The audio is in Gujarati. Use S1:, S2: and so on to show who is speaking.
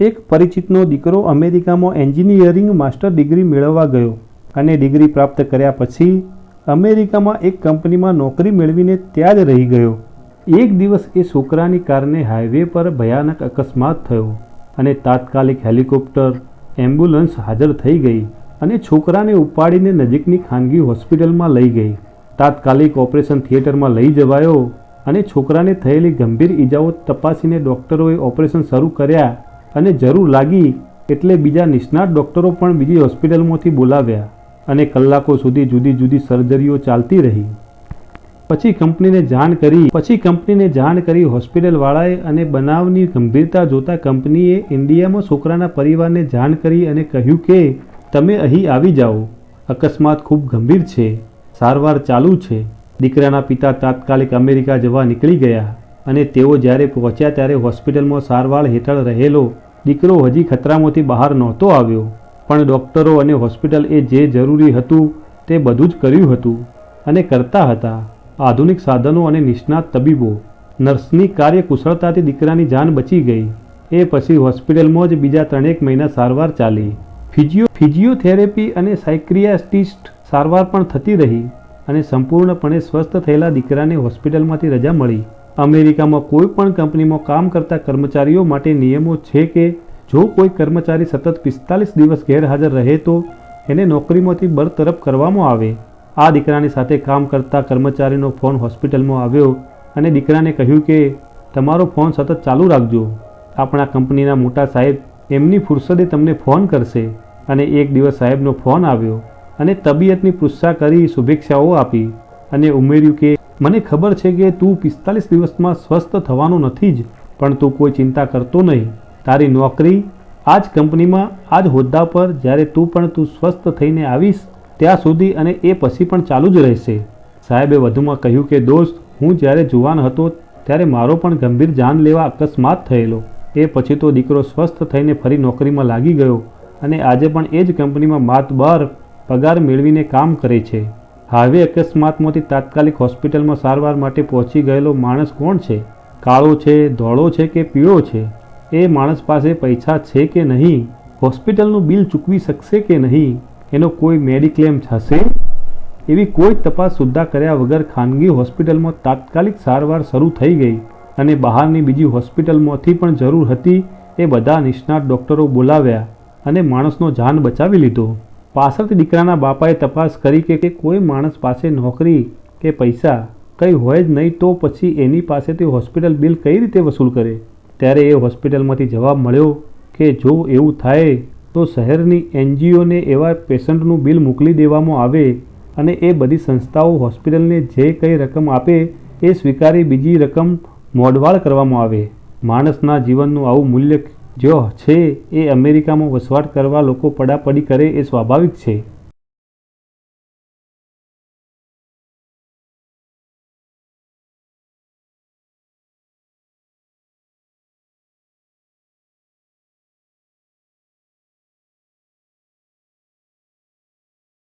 S1: એક પરિચિતનો દીકરો અમેરિકામાં એન્જિનિયરિંગ માસ્ટર ડિગ્રી મેળવવા ગયો અને ડિગ્રી પ્રાપ્ત કર્યા પછી અમેરિકામાં એક કંપનીમાં નોકરી મેળવીને ત્યાં જ રહી ગયો. એક દિવસ એ છોકરાની કારને હાઈવે પર ભયાનક અકસ્માત થયો અને તાત્કાલિક હેલિકોપ્ટર, એમ્બ્યુલન્સ હાજર થઈ ગઈ અને છોકરાને ઉપાડીને નજીકની ખાનગી હોસ્પિટલમાં લઈ ગઈ. તાત્કાલિક ઓપરેશન થિયેટરમાં લઈ જવાયો અને છોકરાને થયેલી ગંભીર ઈજાઓ તપાસીને ડૉક્ટરોએ ઓપરેશન શરૂ કર્યા. અને જરૂર લાગી એટલે બીજા નિષ્ણાત ડૉક્ટરો પણ બીજી હોસ્પિટલમાંથી બોલાવ્યા અને કલાકો સુધી જુદી જુદી સર્જરીઓ ચાલતી રહી. પછી કંપનીને જાણ કરી, પછી કંપનીને જાણ કરી હોસ્પિટલવાળાએ અને બનાવની ગંભીરતા જોતા કંપનીએ ઇન્ડિયામાં છોકરાના પરિવારને જાણ કરી અને કહ્યું કે, તમે અહીં આવી જાઓ. અકસ્માત ખૂબ ગંભીર છે. સારવાર ચાલુ છે. દીકરાના પિતા તાત્કાલિક અમેરિકા જવા નીકળી ગયા અને તેઓ જ્યારે પહોંચ્યા ત્યારે હોસ્પિટલમાં સારવાર હેઠળ રહેલો દીકરો હજી ખતરામાંથી બહાર નહોતો આવ્યો, પણ ડૉક્ટરો અને હોસ્પિટલ એ જે જરૂરી હતું તે બધું જ કર્યું હતું અને કરતા હતા. આધુનિક સાધનો અને નિષ્ણાત તબીબો. નર્સની કાર્યકુશળતાથી દીકરાની જાન બચી ગઈ. એ પછી હોસ્પિટલમાં જ બીજા ત્રણેક મહિના સારવાર ચાલી. ફિઝિયો ફિઝિયોથેરેપી અને સાયક્રિયાસ્ટિસ્ટ સારવાર પણ થતી રહી અને સંપૂર્ણપણે સ્વસ્થ થયેલા દીકરાને હોસ્પિટલમાંથી રજા મળી. અમેરિકામાં કોઈ પણ કંપનીમાં કામ કરતા કર્મચારીઓ માટે નિયમો છે કે જો કોઈ કર્મચારી સતત પિસ્તાલીસ દિવસ ગેરહાજર રહે તો એને નોકરીમાંથી બરતરફ કરવામાં આવે. આ દીકરાની સાથે કામ કરતા કર્મચારીનો ફોન હોસ્પિટલમાં આવ્યો અને દીકરાને કહ્યું કે, તમારો ફોન સતત ચાલુ રાખજો. આપણા કંપનીના મોટા સાહેબ એમની ફુરસદે તમને ફોન કરશે. અને એક દિવસ સાહેબનો ફોન આવ્યો અને તબિયતની પૃષ્ઠા કરી શુભેચ્છાઓ આપી અને ઉમેર્યું કે મને ખબર છે કે તું પિસ્તાલીસ દિવસમાં સ્વસ્થ થવાનો નથી જ, પણ તું કોઈ ચિંતા કરતો નહીં. તારી નોકરી આ જ કંપનીમાં આ જ હોદ્દા પર જ્યારે તું પણ તું સ્વસ્થ થઈને આવીશ, ત્યાં સુધી અને એ પછી પણ ચાલુ જ રહેશે. સાહેબે વધુમાં કહ્યું કે, દોસ્ત, હું જ્યારે જુવાન હતો, ત્યારે મારો પણ ગંભીર જાન લેવા અકસ્માત થયેલો. એ પછી તો દીકરો સ્વસ્થ થઈને ફરી નોકરીમાં લાગી ગયો અને આજે પણ એ જ કંપનીમાં માતબાર પગાર મેળવીને કામ કરે છે. હાઈવે અકસ્માતમાંથી તાત્કાલિક હોસ્પિટલમાં સારવાર માટે પહોંચી ગયેલો માણસ કોણ છે? કાળો છે, ધોળો છે કે પીળો છે? એ માણસ પાસે પૈસા છે કે નહીં? હોસ્પિટલનું બિલ ચૂકવી શકશે કે નહીં? એનો કોઈ મેડિક્લેમ થશે? એવી કોઈ તપાસ સુદ્ધા કર્યા વગર ખાનગી હોસ્પિટલમાં તાત્કાલિક સારવાર શરૂ થઈ ગઈ અને બહારની બીજી હોસ્પિટલમાંથી પણ જરૂર હતી એ બધા નિષ્ણાત ડૉક્ટરો બોલાવ્યા અને માણસનો જાન બચાવી લીધો. પાછળથી દીકરાના બાપાએ તપાસ કરી કે કોઈ માણસ પાસે નોકરી કે પૈસા કંઈ હોય જ નહીં તો પછી એની પાસેથી હોસ્પિટલ બિલ કઈ રીતે વસૂલ કરે? ત્યારે એ હોસ્પિટલમાંથી જવાબ મળ્યો કે જો એવું થાય તો શહેરની એનજીઓને એવા પેશન્ટનું બિલ મોકલી દેવામાં આવે અને એ બધી સંસ્થાઓ હોસ્પિટલને જે કંઈ રકમ આપે એ સ્વીકારી બીજી રકમ મોડવાળ કરવામાં આવે. માણસના જીવનનું આવું મૂલ્ય જો છે એ અમેરિકામાં વસવાટ કરવા લોકો પડાપડી કરે એ સ્વાભાવિક છે.